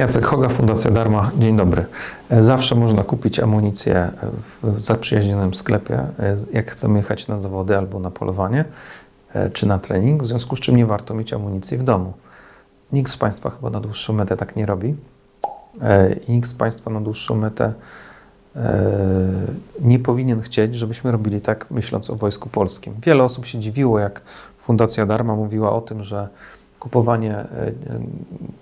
Jacek Hoga, Fundacja Darma. Dzień dobry. Zawsze można kupić amunicję w zaprzyjaźnionym sklepie, jak chcemy jechać na zawody albo na polowanie, e, czy na trening, w związku z czym nie warto mieć amunicji w domu. Nikt z Państwa chyba na dłuższą metę tak nie robi. E, I nikt z Państwa na dłuższą metę e, nie powinien chcieć, żebyśmy robili tak, myśląc o Wojsku Polskim. Wiele osób się dziwiło, jak Fundacja Darma mówiła o tym, że kupowanie e, e,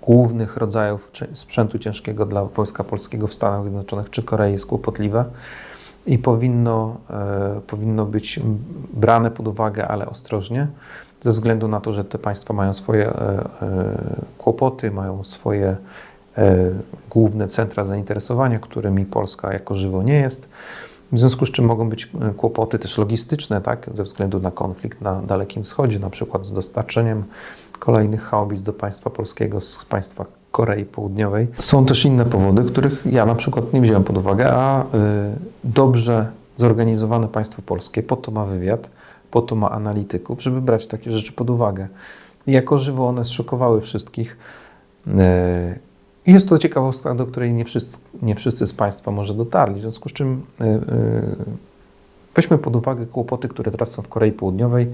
głównych rodzajów sprzętu ciężkiego dla Wojska Polskiego w Stanach Zjednoczonych czy Korei jest kłopotliwe i powinno, e, powinno być brane pod uwagę, ale ostrożnie, ze względu na to, że te państwa mają swoje kłopoty, mają swoje główne centra zainteresowania, którymi Polska jako żywo nie jest. W związku z czym mogą być e, kłopoty też logistyczne, tak, ze względu na konflikt na Dalekim Wschodzie, na przykład z dostarczeniem kolejnych haubic do państwa polskiego z państwa Korei Południowej. Są też inne powody, których ja na przykład nie wziąłem pod uwagę, a y, dobrze zorganizowane państwo polskie po to ma wywiad, po to ma analityków, żeby brać takie rzeczy pod uwagę. I jako żywo one zszokowały wszystkich. Jest to ciekawostka, do której nie wszyscy, nie wszyscy z Państwa może dotarli, w związku z czym y, y, weźmy pod uwagę kłopoty, które teraz są w Korei Południowej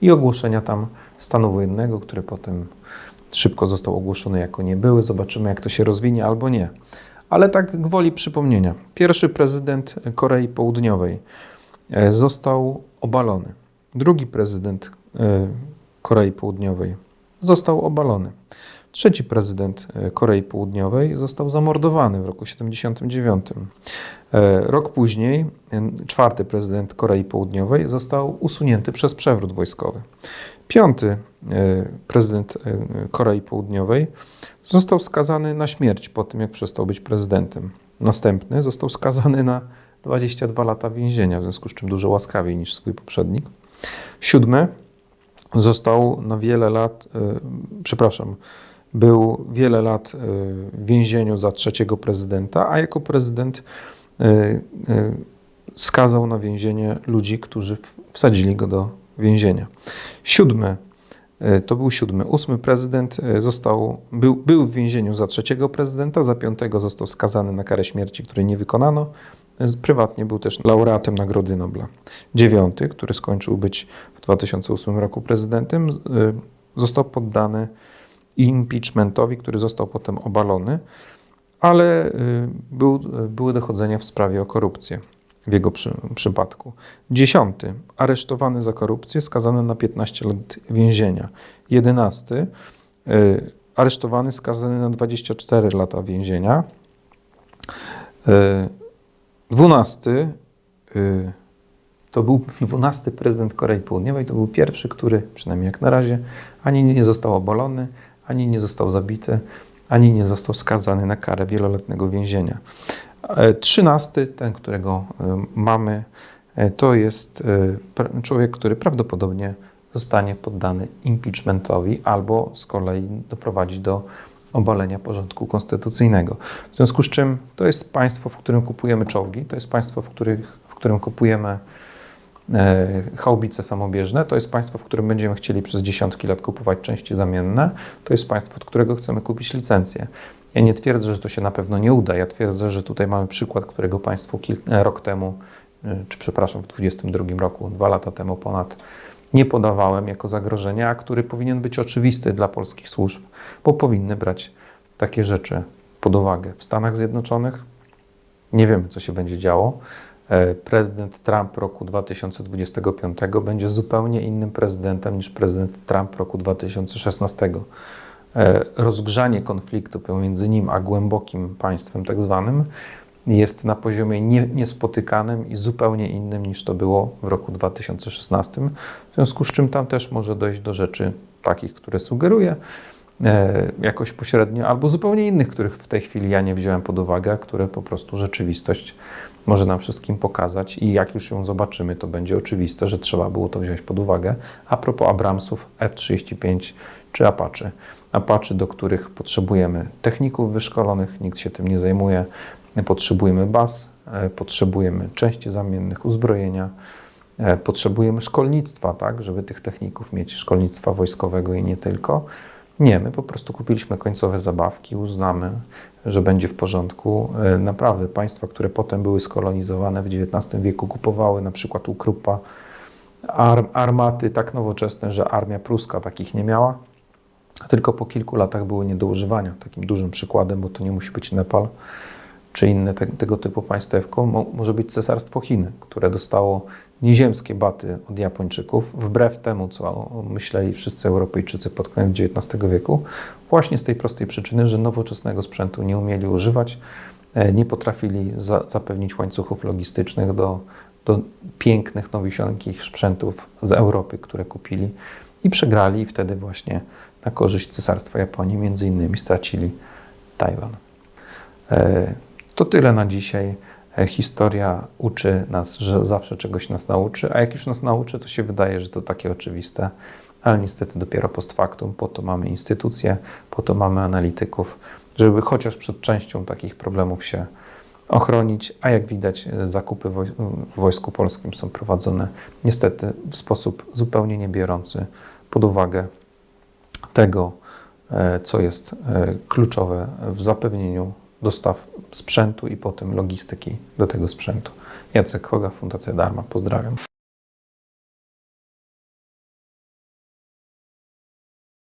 i ogłoszenia tam stanu wojennego, który potem szybko został ogłoszony jako nie były. Zobaczymy, jak to się rozwinie albo nie. Ale tak gwoli przypomnienia. Pierwszy prezydent Korei Południowej e, został obalony. Drugi prezydent e, Korei Południowej został obalony. Trzeci prezydent e, Korei Południowej został zamordowany w roku 79. E, Rok później e, czwarty prezydent Korei Południowej został usunięty przez przewrót wojskowy. Piąty prezydent Korei Południowej został skazany na śmierć po tym, jak przestał być prezydentem. Następny został skazany na 22 lata więzienia, w związku z czym dużo łaskawiej niż swój poprzednik. Siódmy został na wiele lat, przepraszam, był wiele lat e, w więzieniu za trzeciego prezydenta, a jako prezydent e, e, skazał na więzienie ludzi, którzy wsadzili go do więzienia. Siódmy, to był siódmy. Ósmy prezydent został, był, był w więzieniu za trzeciego prezydenta, za piątego został skazany na karę śmierci, której nie wykonano. Prywatnie był też laureatem Nagrody Nobla. Dziewiąty, który skończył być w 2008 roku prezydentem, został poddany impeachmentowi, który został potem obalony, ale y, był, były dochodzenia w sprawie o korupcję w jego przy, przypadku. Dziesiąty, aresztowany za korupcję, skazany na 15 lat więzienia. Jedenasty, y, aresztowany, skazany na 24 lata więzienia. Y, Dwunasty, to był dwunasty prezydent Korei Południowej, to był pierwszy, który, przynajmniej jak na razie, ani nie został obalony, ani nie został zabity, ani nie został skazany na karę wieloletniego więzienia. E, Trzynasty, ten, którego e, mamy, e, to jest człowiek, który prawdopodobnie zostanie poddany impeachmentowi albo z kolei doprowadzi do obalenia porządku konstytucyjnego. W związku z czym to jest państwo, w którym kupujemy czołgi, to jest państwo, w, których, w którym kupujemy haubice samobieżne. To jest państwo, w którym będziemy chcieli przez dziesiątki lat kupować części zamienne. To jest państwo, od którego chcemy kupić licencję. Ja nie twierdzę, że to się na pewno nie uda. Ja twierdzę, że tutaj mamy przykład, którego państwu kil- e, rok temu, e, czy przepraszam, w 2022 roku, dwa lata temu ponad, nie podawałem jako zagrożenia, a który powinien być oczywisty dla polskich służb, bo powinny brać takie rzeczy pod uwagę. W Stanach Zjednoczonych nie wiemy, co się będzie działo. E, Prezydent Trump roku 2025 będzie zupełnie innym prezydentem niż prezydent Trump roku 2016. E, Rozgrzanie konfliktu pomiędzy nim a głębokim państwem, tak zwanym, jest na poziomie nie, niespotykanym i zupełnie innym niż to było w roku 2016. W związku z czym tam też może dojść do rzeczy takich, które sugeruję e, jakoś pośrednio, albo zupełnie innych, których w tej chwili ja nie wziąłem pod uwagę, które po prostu rzeczywistość może nam wszystkim pokazać i jak już ją zobaczymy, to będzie oczywiste, że trzeba było to wziąć pod uwagę. A propos Abramsów F-35 czy Apache. Apache, do których potrzebujemy techników wyszkolonych, nikt się tym nie zajmuje. Potrzebujemy baz, e, potrzebujemy części zamiennych, uzbrojenia, e, potrzebujemy szkolnictwa, tak, żeby tych techników mieć, szkolnictwa wojskowego i nie tylko. Nie, my po prostu kupiliśmy końcowe zabawki, uznamy, że będzie w porządku. E, Naprawdę państwa, które potem były skolonizowane w XIX wieku, kupowały na przykład u Kruppa ar- armaty tak nowoczesne, że armia pruska takich nie miała. Tylko po kilku latach były nie do używania. Takim dużym przykładem, bo to nie musi być Nepal czy inne te, tego typu państewko, mo, może być Cesarstwo Chin, które dostało nieziemskie baty od Japończyków, wbrew temu, co myśleli wszyscy Europejczycy pod koniec XIX wieku, właśnie z tej prostej przyczyny, że nowoczesnego sprzętu nie umieli używać, e, nie potrafili za, zapewnić łańcuchów logistycznych do, do pięknych, nowisienkich sprzętów z Europy, które kupili i przegrali i wtedy właśnie na korzyść Cesarstwa Japonii między innymi stracili Tajwan. To tyle na dzisiaj. E, Historia uczy nas, że zawsze czegoś nas nauczy, a jak już nas nauczy, to się wydaje, że to takie oczywiste, ale niestety dopiero post factum. Po to mamy instytucje, po to mamy analityków, żeby chociaż przed częścią takich problemów się ochronić, a jak widać, e, zakupy w Wojsku Polskim są prowadzone niestety w sposób zupełnie nie biorący pod uwagę tego, e, co jest kluczowe w zapewnieniu dostaw sprzętu i potem logistyki do tego sprzętu. Jacek Hoga, Fundacja Darma. Pozdrawiam.